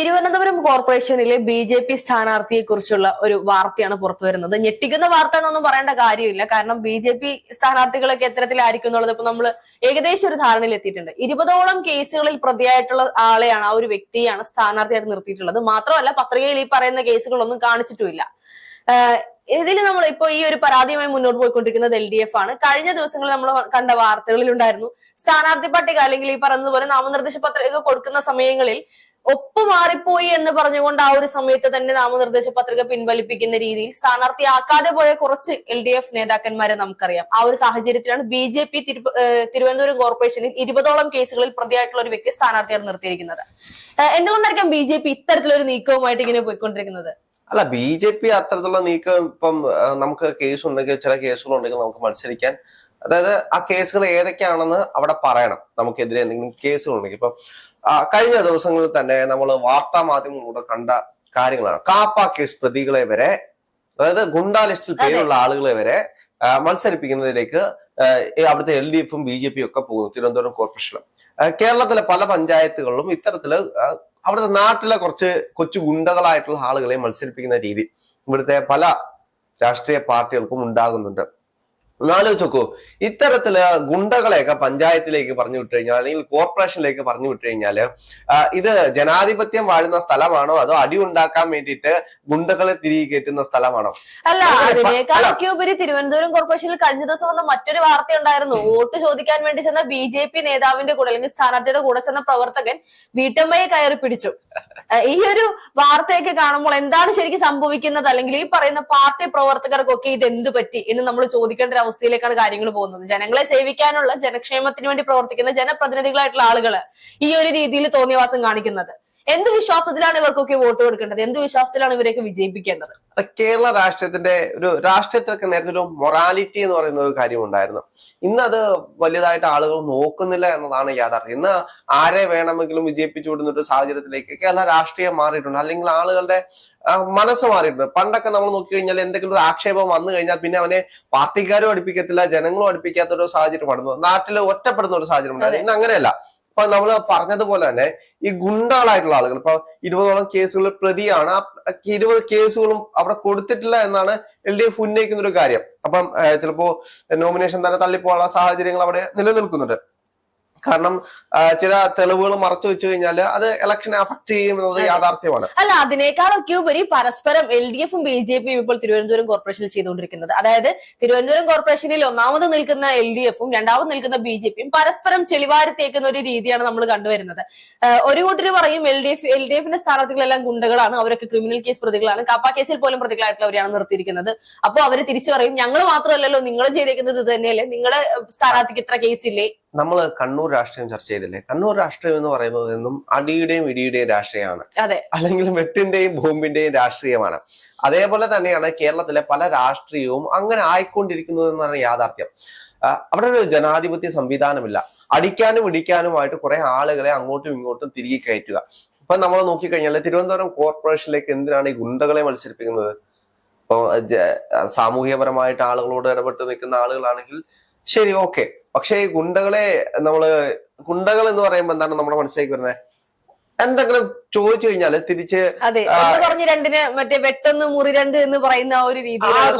തിരുവനന്തപുരം കോർപ്പറേഷനിലെ B J P സ്ഥാനാർത്ഥിയെ കുറിച്ചുള്ള ഒരു വാർത്തയാണ് പുറത്തു വരുന്നത്. ഞെട്ടിക്കുന്ന വാർത്ത എന്നൊന്നും പറയേണ്ട കാര്യമില്ല. കാരണം ബി ജെ പി സ്ഥാനാർത്ഥികളൊക്കെ എത്തരത്തിലായിരിക്കും എന്നുള്ളത് ഇപ്പൊ നമ്മൾ ഏകദേശം ഒരു ധാരണയിൽ എത്തിയിട്ടുണ്ട്. ഇരുപതോളം കേസുകളിൽ പ്രതിയായിട്ടുള്ള ആളെയാണ് ആ ഒരു വ്യക്തിയാണ് സ്ഥാനാർത്ഥിയായിട്ട് നിർത്തിയിട്ടുള്ളത്. മാത്രമല്ല പത്രികയിൽ ഈ പറയുന്ന കേസുകളൊന്നും കാണിച്ചിട്ടുമില്ല. ഇതിൽ നമ്മൾ ഇപ്പൊ ഈ ഒരു പരാതിയുമായി മുന്നോട്ട് പോയിക്കൊണ്ടിരിക്കുന്നത് എൽ ഡി എഫ് ആണ്. കഴിഞ്ഞ ദിവസങ്ങളിൽ നമ്മൾ കണ്ട വാർത്തകളിലുണ്ടായിരുന്നു. സ്ഥാനാർത്ഥി പട്ടിക അല്ലെങ്കിൽ ഈ പറഞ്ഞതുപോലെ നാമനിർദ്ദേശ പത്രിക കൊടുക്കുന്ന സമയങ്ങളിൽ ഒപ്പ് മാറിപ്പോയി എന്ന് പറഞ്ഞുകൊണ്ട് ആ ഒരു സമയത്ത് തന്നെ നാമനിർദ്ദേശ പത്രിക പിൻവലിപ്പിക്കുന്ന രീതിയിൽ സ്ഥാനാർത്ഥിയാക്കാതെ പോയ കുറച്ച് എൽ ഡി എഫ് നേതാക്കന്മാരെ നമുക്കറിയാം. ആ ഒരു സാഹചര്യത്തിലാണ് ബി ജെ പി തിരുവനന്തപുരം കോർപ്പറേഷനിൽ ഇരുപതോളം കേസുകളിൽ പ്രതിയായിട്ടുള്ള ഒരു വ്യക്തി സ്ഥാനാർത്ഥിയാണ് നിർത്തിയിരിക്കുന്നത്. എന്തുകൊണ്ടായിരിക്കാം ബി ജെ പി ഇത്തരത്തിലൊരു നീക്കവുമായിട്ട് ഇങ്ങനെ പോയിക്കൊണ്ടിരിക്കുന്നത്? അല്ല ബി ജെ പി അത്തരത്തിലുള്ള നീക്കം ഇപ്പം നമുക്ക് കേസ് ഉണ്ടെങ്കിൽ ചില കേസുകളുണ്ടെങ്കിൽ നമുക്ക് മത്സരിക്കാൻ അതായത് ആ കേസുകൾ ഏതൊക്കെയാണെന്ന് അവിടെ പറയണം. നമുക്കെതിരെ എന്തെങ്കിലും കേസുകളുണ്ടെങ്കിൽ ഇപ്പം കഴിഞ്ഞ ദിവസങ്ങളിൽ തന്നെ നമ്മൾ വാർത്താ മാധ്യമങ്ങളിലൂടെ കണ്ട കാര്യങ്ങളാണ്. കാപ്പ കേസ് പ്രതികളെ വരെ അതായത് ഗുണ്ടാ ലിസ്റ്റിൽ പേരുള്ള ആളുകളെ വരെ മത്സരിപ്പിക്കുന്നതിലേക്ക് അവിടുത്തെ എൽ ഡി എഫും ബി ജെ പിയും ഒക്കെ പോകുന്നു തിരുവനന്തപുരം കോർപ്പറേഷനിലും കേരളത്തിലെ പല പഞ്ചായത്തുകളിലും ഇത്തരത്തിൽ അവിടുത്തെ നാട്ടിലെ കുറച്ച് കൊച്ചു ഗുണ്ടകളായിട്ടുള്ള ആളുകളെ മത്സരിപ്പിക്കുന്ന രീതി ഇവിടുത്തെ പല രാഷ്ട്രീയ പാർട്ടികൾക്കും ഉണ്ടാകുന്നുണ്ട്. ഒന്നാലോചിച്ച് നോക്കൂ ഇത്തരത്തിൽ ഗുണ്ടകളെയൊക്കെ പഞ്ചായത്തിലേക്ക് പറഞ്ഞു വിട്ടു കഴിഞ്ഞാൽ അല്ലെങ്കിൽ കോർപ്പറേഷനിലേക്ക് പറഞ്ഞു വിട്ടു കഴിഞ്ഞാൽ ഇത് ജനാധിപത്യം വാഴുന്ന സ്ഥലമാണോ? അതോ അടി ഉണ്ടാക്കാൻ വേണ്ടിയിട്ട് ഗുണ്ടകളെ തിരികെ കയറ്റുന്ന സ്ഥലമാണോ? അല്ല അതിനേക്കാളൊക്കെ ഉപരി തിരുവനന്തപുരം കോർപ്പറേഷനിൽ കഴിഞ്ഞ ദിവസം വന്ന മറ്റൊരു വാർത്ത ഉണ്ടായിരുന്നു. വോട്ട് ചോദിക്കാൻ വേണ്ടി ചെന്ന ബി ജെ പി നേതാവിന്റെ കൂടെ അല്ലെങ്കിൽ സ്ഥാനാർത്ഥിയുടെ കൂടെ ചെന്ന പ്രവർത്തകൻ വീട്ടമ്മയെ കയറി പിടിച്ചു. ഈ ഒരു വാർത്തയൊക്കെ കാണുമ്പോൾ എന്താണ് ശരിക്കും സംഭവിക്കുന്നത്? അല്ലെങ്കിൽ ഈ പറയുന്ന പാർട്ടി പ്രവർത്തകർക്കൊക്കെ ഇത് എന്ത് പറ്റി എന്ന് നമ്മൾ ചോദിക്കേണ്ട ഒരു അവസ്ഥയിലേക്കാണ് കാര്യങ്ങൾ പോകുന്നത്. ജനങ്ങളെ സേവിക്കാനുള്ള ജനക്ഷേമത്തിന് വേണ്ടി പ്രവർത്തിക്കുന്ന ജനപ്രതിനിധികളായിട്ടുള്ള ആളുകൾ ഈ ഒരു രീതിയിൽ തോന്നിയവാസം കാണിക്കുന്നത്. എന്ത് വിശ്വാസത്തിലാണ് ഇവർക്കൊക്കെ വോട്ട് കൊടുക്കേണ്ടത്? എന്ത് വിശ്വാസത്തിലാണ് ഇവരെയൊക്കെ വിജയിപ്പിക്കേണ്ടത്? കേരള രാഷ്ട്രീയത്തിന്റെ ഒരു രാഷ്ട്രീയത്തിലൊക്കെ നേരത്തെ ഒരു മൊറാലിറ്റി എന്ന് പറയുന്ന ഒരു കാര്യം ഉണ്ടായിരുന്നു. ഇന്ന് അത് വലുതായിട്ട് ആളുകൾ നോക്കുന്നില്ല എന്നതാണ് യാഥാർത്ഥ്യം. ഇന്ന് ആരെ വേണമെങ്കിലും വിജയിപ്പിച്ചു വിടുന്ന ഒരു സാഹചര്യത്തിലേക്ക് കേരള രാഷ്ട്രീയം മാറിയിട്ടുണ്ട്. അല്ലെങ്കിൽ ആളുകളുടെ മനസ്സ് മാറിയിട്ടുണ്ട്. പണ്ടൊക്കെ നമ്മൾ നോക്കി കഴിഞ്ഞാൽ എന്തെങ്കിലും ഒരു ആക്ഷേപം വന്നു കഴിഞ്ഞാൽ പിന്നെ അവനെ പാർട്ടിക്കാരും അടുപ്പിക്കത്തില്ല ജനങ്ങളും അടുപ്പിക്കാത്ത ഒരു സാഹചര്യം നടന്നു. നാട്ടിൽ ഒറ്റപ്പെടുന്ന ഒരു സാഹചര്യം ഉണ്ടായിരുന്നു. ഇന്ന് അങ്ങനെയല്ല. ഇപ്പൊ നമ്മൾ പറഞ്ഞതുപോലെ തന്നെ ഈ ഗുണ്ടകളായിട്ടുള്ള ആളുകൾ ഇപ്പൊ ഇരുപതോളം കേസുകളിൽ പ്രതിയാണ്. ആ ഇരുപത് കേസുകളും അവിടെ കൊടുത്തിട്ടില്ല എന്നാണ് എൽ ഡി എഫ് ഉന്നയിക്കുന്ന ഒരു കാര്യം. അപ്പം ചിലപ്പോ നോമിനേഷൻ തന്നെ തള്ളിപ്പോകാനുള്ള സാഹചര്യങ്ങൾ അവിടെ നിലനിൽക്കുന്നുണ്ട്. കാരണം ചില തെളിവുകൾ മറച്ചു വെച്ചു കഴിഞ്ഞാൽ അത് ഇലക്ഷനെ അഫക്ട് ചെയ്യുമെന്നത് യാഥാർത്ഥ്യമാണ്. അല്ല അതിനേക്കാളൊക്കെ ഉപരി പരസ്പരം എൽ ഡി എഫും ബി ജെ പിയും ഇപ്പോൾ തിരുവനന്തപുരം കോർപ്പറേഷനിൽ ചെയ്തുകൊണ്ടിരിക്കുന്നത്. അതായത് തിരുവനന്തപുരം കോർപ്പറേഷനിൽ ഒന്നാമത് നിൽക്കുന്ന എൽ ഡി എഫും രണ്ടാമത് നിൽക്കുന്ന ബി ജെ പിയും പരസ്പരം ചെളിവാരത്തേക്കുന്ന ഒരു രീതിയാണ് നമ്മൾ കണ്ടുവരുന്നത്. ഒരു കൂട്ടർ പറയും L D F L D എഫിന്റെ സ്ഥാനാർത്ഥികളെല്ലാം ഗുണ്ടകളാണ് അവരൊക്കെ ക്രിമിനൽ കേസ് പ്രതികളാണ് കാപ്പ കേസിൽ പോലും പ്രതികളായിട്ടുള്ളവരെയാണ് നിർത്തിയിരിക്കുന്നത്. അപ്പോൾ അവർ തിരിച്ചു പറയും ഞങ്ങൾ മാത്രമല്ലല്ലോ നിങ്ങൾ ചെയ്തേക്കുന്നത് ഇത് തന്നെയല്ലേ? നിങ്ങളുടെ സ്ഥാനാർത്ഥിക്ക് ഇത്ര കേസില്ലേ നമ്മൾ കണ്ണൂർ രാഷ്ട്രീയം ചർച്ച ചെയ്തില്ലേ? കണ്ണൂർ രാഷ്ട്രീയം എന്ന് പറയുന്നത് എന്നും അടിയുടെയും ഇടിയുടെയും രാഷ്ട്രീയമാണ്. അല്ലെങ്കിൽ വെട്ടിന്റെയും ബോംബിന്റെയും രാഷ്ട്രീയമാണ്. അതേപോലെ തന്നെയാണ് കേരളത്തിലെ പല രാഷ്ട്രീയവും അങ്ങനെ ആയിക്കൊണ്ടിരിക്കുന്നത് എന്നാണ് യാഥാർത്ഥ്യം. അവിടെ ഒരു ജനാധിപത്യ സംവിധാനമില്ല. അടിക്കാനും ഇടിക്കാനുമായിട്ട് കുറെ ആളുകളെ അങ്ങോട്ടും ഇങ്ങോട്ടും തിരികെ കയറ്റുക. ഇപ്പൊ നമ്മൾ നോക്കിക്കഴിഞ്ഞാൽ തിരുവനന്തപുരം കോർപ്പറേഷനിലേക്ക് എന്തിനാണ് ഈ ഗുണ്ടകളെ മത്സരിപ്പിക്കുന്നത്? ഇപ്പൊ സാമൂഹ്യപരമായിട്ട് ആളുകളോട് ഇടപെട്ട് നിൽക്കുന്ന ആളുകളാണെങ്കിൽ ശരി ഓക്കെ പക്ഷേ ഈ ഗുണ്ടകളെ നമ്മൾ ഗുണ്ടകൾ എന്ന് പറയുമ്പോൾ എന്താണ് നമ്മുടെ മനസ്സിലേക്ക് വരുന്നത്? എന്തെങ്കിലും ചോദിച്ചു കഴിഞ്ഞാൽ തിരിച്ച് പറഞ്ഞു രണ്ടിന് മറ്റേ വെട്ടൊന്ന് മുറി രണ്ട് എന്ന് പറയുന്ന ഒരു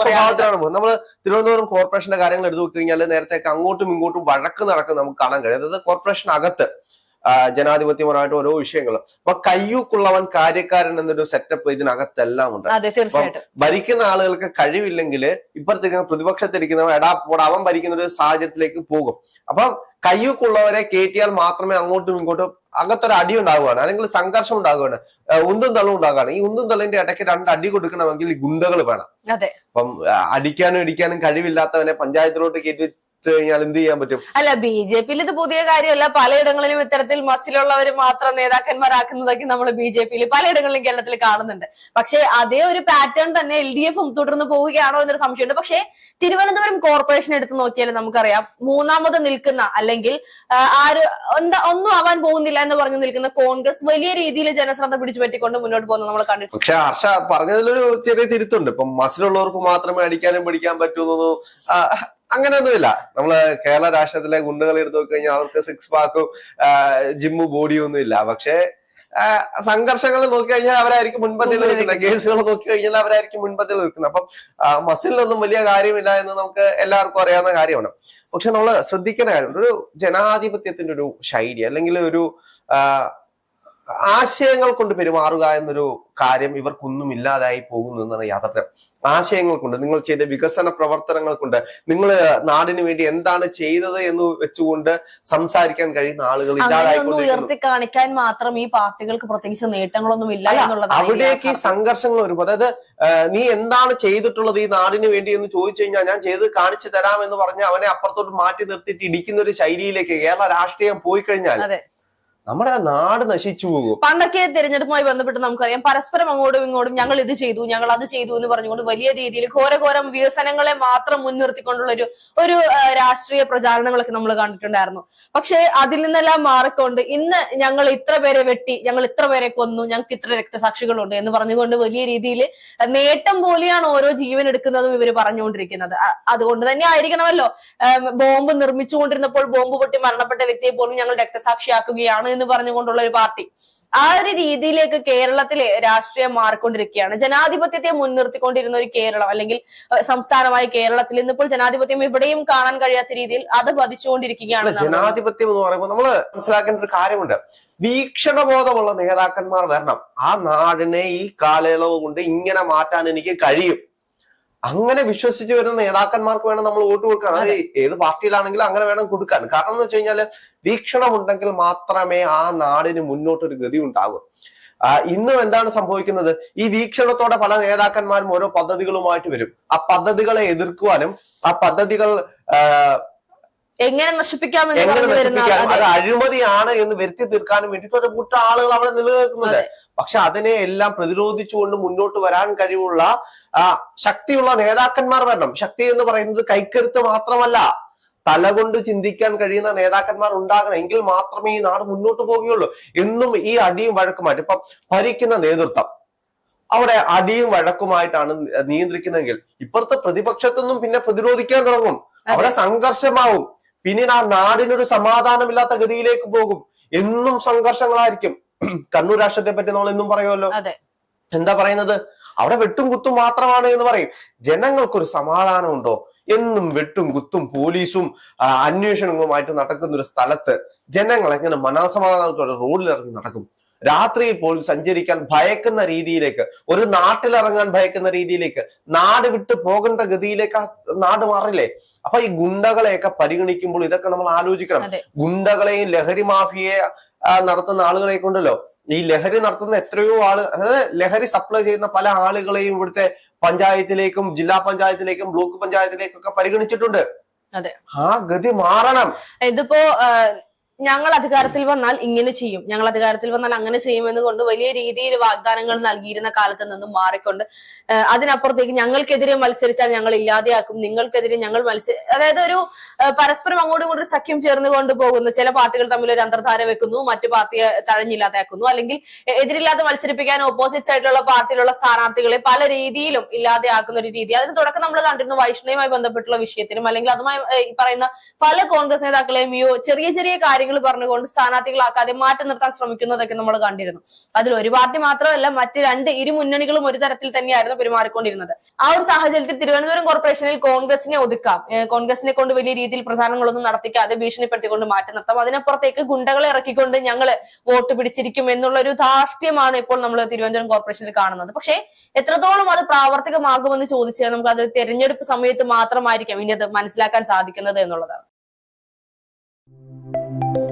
സ്വഭാവത്തിലാണ് പോകുന്നത്. നമ്മൾ തിരുവനന്തപുരം കോർപ്പറേഷന്റെ കാര്യങ്ങൾ എടുത്തു നോക്കി കഴിഞ്ഞാൽ നേരത്തെ അങ്ങോട്ടും ഇങ്ങോട്ടും വഴക്ക് നടക്കുന്ന നമുക്ക് കാണാൻ കഴിയും. അതായത് കോർപ്പറേഷൻ അകത്ത് ജനാധിപത്യപരമായിട്ട് ഓരോ വിഷയങ്ങളും. അപ്പൊ കയ്യൂക്കുള്ളവൻ കാര്യക്കാരൻ എന്നൊരു സെറ്റപ്പ് ഇതിനകത്തെല്ലാം ഉണ്ട്. ഭരിക്കുന്ന ആളുകൾക്ക് കഴിവില്ലെങ്കിൽ ഇപ്പുറത്തേക്ക് പ്രതിപക്ഷത്തിരിക്കുന്നവൻ എടാ പോടാ അവൻ ഭരിക്കുന്ന ഒരു സാഹചര്യത്തിലേക്ക് പോകും. അപ്പം കയ്യൂക്കുള്ളവരെ കയറ്റിയാൽ മാത്രമേ അങ്ങോട്ടും ഇങ്ങോട്ടും അകത്തൊരു അടി ഉണ്ടാകുകയാണ് അല്ലെങ്കിൽ സംഘർഷം ഉണ്ടാകുകയാണ് ഉന്തും തള്ളും ഉണ്ടാകുകയാണ് ഈ ഉന്തും തള്ളിന്റെ ഇടയ്ക്ക് രണ്ട് അടി കൊടുക്കണമെങ്കിൽ ഗുണ്ടകൾ വേണം. അപ്പം അടിക്കാനും ഇടിക്കാനും കഴിവില്ലാത്തവനെ പഞ്ചായത്തിലോട്ട് കയറ്റി കഴിഞ്ഞാൽ എന്ത് ചെയ്യാൻ പറ്റും? അല്ല ബി ജെ പിയിൽ ഇത് പുതിയ കാര്യമല്ല. പലയിടങ്ങളിലും ഇത്തരത്തിൽ മസിലുള്ളവർ മാത്രം നേതാക്കന്മാരാക്കുന്നതൊക്കെ നമ്മൾ ബി ജെ പിയിൽ പലയിടങ്ങളിലും കേരളത്തിൽ കാണുന്നുണ്ട്. പക്ഷേ അതേ ഒരു പാറ്റേൺ തന്നെ എൽ ഡി എഫും തുടർന്ന് പോവുകയാണോ എന്നൊരു സംശയമുണ്ട്. പക്ഷേ തിരുവനന്തപുരം കോർപ്പറേഷൻ എടുത്ത് നോക്കിയാൽ നമുക്കറിയാം മൂന്നാമത് നിൽക്കുന്ന അല്ലെങ്കിൽ ആര് എന്താ ഒന്നും ആവാൻ പോകുന്നില്ല എന്ന് പറഞ്ഞു നിൽക്കുന്ന കോൺഗ്രസ് വലിയ രീതിയിൽ ജനശ്രദ്ധ പിടിച്ചു പറ്റിക്കൊണ്ട് മുന്നോട്ട് പോകുന്നത് നമ്മൾ കണ്ടിട്ടുണ്ട്. പക്ഷെ ഹർഷ പറഞ്ഞതിലൊരു ചെറിയ തിരുത്തുണ്ട്. ഇപ്പം മസിലുള്ളവർക്ക് മാത്രമേ അടിക്കാനും പിടിക്കാൻ പറ്റൂന്നൊന്നും ആ, അങ്ങനെയൊന്നുമില്ല. നമ്മൾ കേരള രാഷ്ട്രത്തിലെ ഗുണ്ടകളെ എടുത്തു നോക്കി കഴിഞ്ഞാൽ അവർക്ക് സിക്സ് പാക്കും ജിമ്മു ബോഡിയും ഒന്നും ഇല്ല പക്ഷെ സംഘർഷങ്ങൾ നോക്കിക്കഴിഞ്ഞാൽ അവരായിരിക്കും മുൻപന്തിയിൽ നിൽക്കുന്നത്. കേസുകൾ നോക്കിക്കഴിഞ്ഞാൽ അവരായിരിക്കും മുൻപന്തിയിൽ നിൽക്കുന്നത്. അപ്പം ആ, മസിലിനൊന്നും വലിയ കാര്യമില്ല എന്ന് നമുക്ക് എല്ലാവർക്കും അറിയാവുന്ന കാര്യമാണ്. പക്ഷെ നമ്മൾ ശ്രദ്ധിക്കേണ്ട കാര്യം ഒരു ജനാധിപത്യത്തിന്റെ ഒരു ശൈലി അല്ലെങ്കിൽ ഒരു ആശയങ്ങൾ കൊണ്ട് പെരുമാറുക എന്നൊരു കാര്യം ഇവർക്കൊന്നും ഇല്ലാതായി പോകുന്നു എന്നാണ് യാഥാർത്ഥ്യം. ആശയങ്ങൾ കൊണ്ട് നിങ്ങൾ ചെയ്ത വികസന പ്രവർത്തനങ്ങൾ കൊണ്ട് നിങ്ങൾ നാടിന് വേണ്ടി എന്താണ് ചെയ്തത് എന്ന് വെച്ചുകൊണ്ട് സംസാരിക്കാൻ കഴിയുന്ന ആളുകൾ ഉയർത്തി കാണിക്കാൻ മാത്രം ഈ പാർട്ടികൾക്ക് പ്രത്യേകിച്ച് നേട്ടങ്ങളൊന്നും ഇല്ല അവിടേക്ക് ഈ സംഘർഷങ്ങൾ വരുമ്പോൾ അതായത് നീ എന്താണ് ചെയ്തിട്ടുള്ളത് ഈ നാടിന് വേണ്ടി എന്ന് ചോദിച്ചു കഴിഞ്ഞാൽ ഞാൻ ചെയ്ത് കാണിച്ചു തരാം എന്ന് പറഞ്ഞ് അവനെ അപ്പുറത്തോട്ട് മാറ്റി നിർത്തിയിട്ട് ഇടിക്കുന്ന ഒരു ശൈലിയിലേക്ക് കേരള രാഷ്ട്രീയം പോയി കഴിഞ്ഞാൽ നമ്മുടെ ആ നാട് നശിച്ചു പോകും. പണ്ടൊക്കെ തിരഞ്ഞെടുപ്പുമായി ബന്ധപ്പെട്ട് നമുക്കറിയാം പരസ്പരം അങ്ങോട്ടും ഇങ്ങോട്ടും ഞങ്ങൾ ഇത് ചെയ്തു ഞങ്ങൾ അത് ചെയ്തു എന്ന് പറഞ്ഞുകൊണ്ട് വലിയ രീതിയിൽ ഘോരഘോരം വികസനങ്ങളെ മാത്രം മുൻനിർത്തിക്കൊണ്ടുള്ള ഒരു ഒരു രാഷ്ട്രീയ പ്രചാരണങ്ങളൊക്കെ നമ്മൾ കണ്ടിട്ടുണ്ടായിരുന്നു. പക്ഷെ അതിൽ നിന്നെല്ലാം മാറിക്കൊണ്ട് ഇന്ന് ഞങ്ങൾ ഇത്ര പേരെ വെട്ടി ഞങ്ങൾ ഇത്ര പേരെ കൊന്നു ഞങ്ങൾക്ക് ഇത്ര രക്തസാക്ഷികളുണ്ട് എന്ന് പറഞ്ഞുകൊണ്ട് വലിയ രീതിയിൽ നേട്ടം പോലെയാണ് ഓരോ ജീവൻ എടുക്കുന്നതും ഇവർ പറഞ്ഞുകൊണ്ടിരിക്കുന്നത്. അതുകൊണ്ട് തന്നെ ആയിരിക്കണമല്ലോ. ബോംബ് നിർമ്മിച്ചുകൊണ്ടിരുന്നപ്പോൾ ബോംബ് പൊട്ടി മരണപ്പെട്ട വ്യക്തിയെ പോലും ഞങ്ങൾ രക്തസാക്ഷിയാക്കുകയാണ് എന്ന് പറഞ്ഞുകൊണ്ടുള്ള ഒരു പാർട്ടി. ആ ഒരു രീതിയിലേക്ക് കേരളത്തിലെ രാഷ്ട്രീയം മാറിക്കൊണ്ടിരിക്കുകയാണ്. ജനാധിപത്യത്തെ മുൻനിർത്തിക്കൊണ്ടിരുന്ന ഒരു കേരളം അല്ലെങ്കിൽ സംസ്ഥാനമായ കേരളത്തിൽ ഇന്നിപ്പോൾ ജനാധിപത്യം എവിടെയും കാണാൻ കഴിയാത്ത രീതിയിൽ അത് പതിച്ചുകൊണ്ടിരിക്കുകയാണ് ജനാധിപത്യം എന്ന് പറയുമ്പോൾ നമ്മൾ മനസ്സിലാക്കേണ്ട ഒരു കാര്യമുണ്ട്. വീക്ഷണബോധമുള്ള നേതാക്കന്മാർ വരണം. ആ നാടിനെ ഈ കാലയളവ് കൊണ്ട് ഇങ്ങനെ മാറ്റാൻ എനിക്ക് കഴിയും. അങ്ങനെ വിശ്വസിച്ച് വരുന്ന നേതാക്കന്മാർക്ക് വേണം നമ്മൾ വോട്ട് കൊടുക്കാൻ. അത് ഏത് പാർട്ടിയിലാണെങ്കിലും അങ്ങനെ വേണം കൊടുക്കാൻ. കാരണം എന്ന് വെച്ച് കഴിഞ്ഞാൽ വീക്ഷണം ഉണ്ടെങ്കിൽ മാത്രമേ ആ നാടിന് മുന്നോട്ടൊരു ഗതി ഉണ്ടാകൂ ആ, ഇന്നും എന്താണ് സംഭവിക്കുന്നത്? ഈ വീക്ഷണത്തോടെ പല നേതാക്കന്മാരും ഓരോ പദ്ധതികളുമായിട്ട് വരും. ആ പദ്ധതികളെ എതിർക്കുവാനും ആ പദ്ധതികൾ എങ്ങനെ നശിപ്പിക്കാമെന്ന് എങ്ങനെ പറഞ്ഞു വരുന്ന നശിപ്പിക്കാനും അതെ അത്. അഴിമതിയാണ് എന്ന് വരുത്തി തീർക്കാനും വേണ്ടിയിട്ട് ഒരു കൂട്ടം ആളുകൾ അവിടെ നിലനിൽക്കുന്നുണ്ട്. പക്ഷെ അതിനെ എല്ലാം പ്രതിരോധിച്ചുകൊണ്ട് മുന്നോട്ട് വരാൻ കഴിവുള്ള ആ ശക്തിയുള്ള നേതാക്കന്മാർ വരണം. ശക്തി എന്ന് പറയുന്നത് കൈക്കരുത്ത് മാത്രമല്ല. തലകൊണ്ട് ചിന്തിക്കാൻ കഴിയുന്ന നേതാക്കന്മാർ ഉണ്ടാകണം. എങ്കിൽ മാത്രമേ ഈ നാട് മുന്നോട്ട് പോവുകയുള്ളൂ എന്നും ഈ അടിയും വഴക്കുമായിട്ട് ഇപ്പം ഭരിക്കുന്ന നേതൃത്വം. അവിടെ അടിയും വഴക്കുമായിട്ടാണ് നിയന്ത്രിക്കുന്നതെങ്കിൽ ഇപ്പുറത്തെ പ്രതിപക്ഷത്തൊന്നും പിന്നെ പ്രതിരോധിക്കാൻ തുടങ്ങും. അവിടെ സംഘർഷമാവും. പിന്നീട് ആ നാടിനൊരു സമാധാനമില്ലാത്ത ഗതിയിലേക്ക് പോകും. എന്നും സംഘർഷങ്ങളായിരിക്കും. കണ്ണൂർ രാഷ്ട്രത്തെ പറ്റി നമ്മൾ എന്നും പറയുമല്ലോ. എന്താ പറയുന്നത്? അവിടെ വെട്ടും കുത്തും മാത്രമാണ് എന്ന് പറയും. ജനങ്ങൾക്കൊരു സമാധാനം ഉണ്ടോ എന്നും വെട്ടും കുത്തും പോലീസും അന്വേഷണങ്ങളുമായിട്ട് നടക്കുന്ന ഒരു സ്ഥലത്ത് ജനങ്ങൾ എങ്ങനെ മനസമാധാനത്തോടെ റോഡിലിറങ്ങി നടക്കും? രാത്രിയിൽ പോലും സഞ്ചരിക്കാൻ ഭയക്കുന്ന രീതിയിലേക്ക് ഒരു നാട്ടിലിറങ്ങാൻ ഭയക്കുന്ന രീതിയിലേക്ക് നാട് വിട്ട് പോകേണ്ട ഗതിയിലേക്ക് ആ നാട് മാറില്ലേ? അപ്പൊ ഈ ഗുണ്ടകളെയൊക്കെ പരിഗണിക്കുമ്പോൾ ഇതൊക്കെ നമ്മൾ ആലോചിക്കണം. ഗുണ്ടകളെയും ലഹരി മാഫിയെ നടത്തുന്ന ആളുകളെ കൊണ്ടല്ലോ. ഈ ലഹരി നടത്തുന്ന എത്രയോ ആൾ അതായത് ലഹരി സപ്ലൈ ചെയ്യുന്ന പല ആളുകളെയും ഇവിടുത്തെ പഞ്ചായത്തിലേക്കും ജില്ലാ പഞ്ചായത്തിലേക്കും ബ്ലോക്ക് പഞ്ചായത്തിലേക്കും ഒക്കെ പരിഗണിച്ചിട്ടുണ്ട്. അതെ. ആ ഗതി മാറണം. ഇതിപ്പോ ഞങ്ങൾ അധികാരത്തിൽ വന്നാൽ ഇങ്ങനെ ചെയ്യും. ഞങ്ങൾ അധികാരത്തിൽ വന്നാൽ അങ്ങനെ ചെയ്യുമെന്ന് കൊണ്ട് വലിയ രീതിയിൽ വാഗ്ദാനങ്ങൾ നൽകിയിരുന്ന കാലത്ത് നിന്നും മാറിക്കൊണ്ട് അതിനപ്പുറത്തേക്ക് ഞങ്ങൾക്കെതിരെ മത്സരിച്ചാൽ ഞങ്ങൾ ഇല്ലാതെയാക്കും. നിങ്ങൾക്കെതിരെ ഞങ്ങൾ മത്സരി അതായത് ഒരു പരസ്പരം അങ്ങോട്ടും ഇങ്ങോട്ടും സഖ്യം ചേർന്ന് കൊണ്ടുപോകുന്നു ചില പാർട്ടികൾ തമ്മിൽ ഒരു അന്തർധാര വെക്കുന്നു മറ്റു പാർട്ടിയെ തഴഞ്ഞില്ലാതെയാക്കുന്നു അല്ലെങ്കിൽ എതിരില്ലാതെ മത്സരിപ്പിക്കാൻ ഓപ്പോസിറ്റ് ആയിട്ടുള്ള പാർട്ടിയിലുള്ള സ്ഥാനാർത്ഥികളെ പല രീതിയിലും ഇല്ലാതെയാക്കുന്ന ഒരു രീതി. അതിന് തുടക്കം നമ്മൾ കണ്ടിരുന്നു വൈഷ്ണവുമായി ബന്ധപ്പെട്ടുള്ള വിഷയത്തിലും അല്ലെങ്കിൽ അതുമായി പറയുന്ന പല കോൺഗ്രസ് നേതാക്കളെയും ചെറിയ ചെറിയ കാര്യങ്ങൾ പറഞ്ഞുകൊണ്ട് സ്ഥാനാർത്ഥികളാക്കാതെ മാറ്റി നിർത്താൻ ശ്രമിക്കുന്നതൊക്കെ നമ്മൾ കണ്ടിരുന്നു. അതിൽ ഒരു പാർട്ടി മാത്രമല്ല മറ്റ് രണ്ട് ഇരു മുന്നണികളും ഒരു തരത്തിൽ തന്നെയായിരുന്നു പെരുമാറിക്കൊണ്ടിരുന്നത്. ആ ഒരു സാഹചര്യത്തിൽ തിരുവനന്തപുരം കോർപ്പറേഷനിൽ കോൺഗ്രസിനെ ഒതുക്കാം. കോൺഗ്രസിനെ കൊണ്ട് വലിയ രീതിയിൽ പ്രചാരണങ്ങളൊന്നും നടത്തിക്കാതെ ഭീഷണിപ്പെടുത്തിക്കൊണ്ട് മാറ്റി നിർത്താം. അതിനപ്പുറത്തേക്ക് ഗുണ്ടകളെ ഇറക്കിക്കൊണ്ട് ഞങ്ങൾ വോട്ട് പിടിച്ചിരിക്കും എന്നുള്ള ഒരു ധാർഷ്ട്യമാണ് ഇപ്പോൾ നമ്മൾ തിരുവനന്തപുരം കോർപ്പറേഷനിൽ കാണുന്നത്. പക്ഷേ എത്രത്തോളം അത് പ്രാവർത്തികമാകുമെന്ന് ചോദിച്ചാൽ നമുക്ക് അത് തെരഞ്ഞെടുപ്പ് സമയത്ത് മാത്രമായിരിക്കും ഇനി അത് മനസ്സിലാക്കാൻ സാധിക്കുന്നത് എന്നുള്ളതാണ്. Música